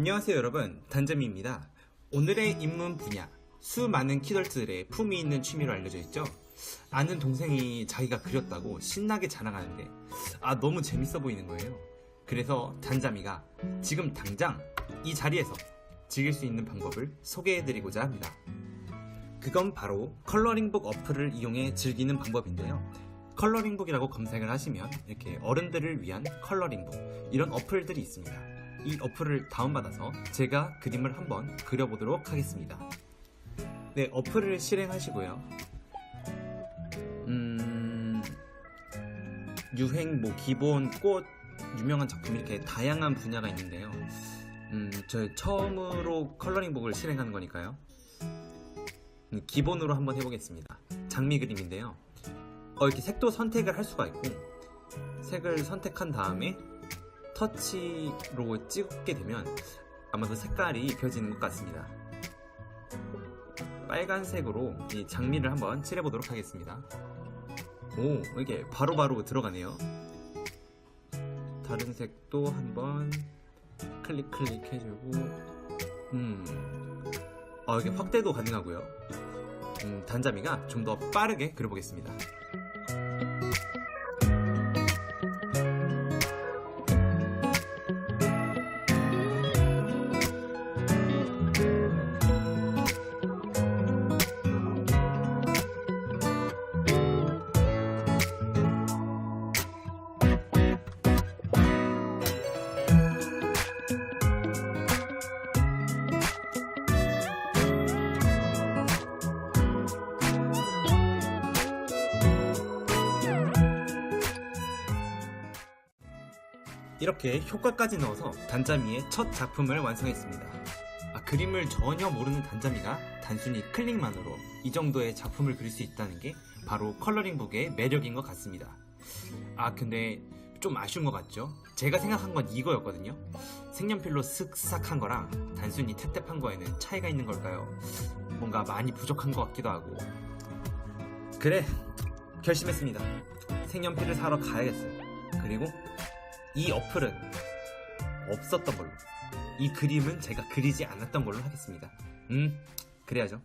안녕하세요 여러분. 단점입니다. 오늘의 입문 분야 수많은 키덜트들의 품위 있는 취미로 알려져 있죠? 아는 동생이 자기가 그렸다고 신나게 자랑하는데 아 너무 재밌어 보이는 거예요. 그래서 단자미가 지금 당장 이 자리에서 즐길 수 있는 방법을 소개해드리고자 합니다. 그건 바로 컬러링북 어플을 이용해 즐기는 방법인데요. 컬러링북이라고 검색을 하시면 이렇게 어른들을 위한 컬러링북 이런 어플들이 있습니다 이 어플을 다운받아서 제가 그림을 한번 그려보도록 하겠습니다. 네, 어플을 실행하시고요. 음, 유행, 뭐, 기본, 꽃, 유명한 작품 이렇게 다양한 분야가 있는데요. 음, 저 처음으로 컬러링북을 실행하는 거니까요. 음, 기본으로 한번 해보겠습니다. 장미 그림인데요. 어, 이렇게 색도 선택을 할 수가 있고, 색을 선택한 다음에 터치로 찍게 되면 아마도 색깔이 입혀지는 것 같습니다. 빨간색으로 이 장미를 한번 칠해보도록 하겠습니다. 오, 이게 바로바로 들어가네요. 다른 색도 한번 클릭 클릭 해주고, 음, 어, 이게 확대도 가능하고요. 음, 단자미가 좀 더 빠르게 그려보겠습니다. 이렇게 효과까지 넣어서 단자미의 첫 작품을 완성했습니다. 아, 그림을 전혀 모르는 단자미가 단순히 클릭만으로 이 정도의 작품을 그릴 수 있다는 게 바로 컬러링북의 매력인 것 같습니다. 아, 근데 좀 아쉬운 것 같죠? 제가 생각한 건 이거였거든요. 색연필로 슥싹한 거랑 단순히 탭탭한 거에는 차이가 있는 걸까요? 뭔가 많이 부족한 것 같기도 하고. 그래, 결심했습니다. 색연필을 사러 가야겠어요. 그리고 이 어플은 없었던 걸로. 이 그림은 제가 그리지 않았던 걸로 하겠습니다. 음, 그래야죠.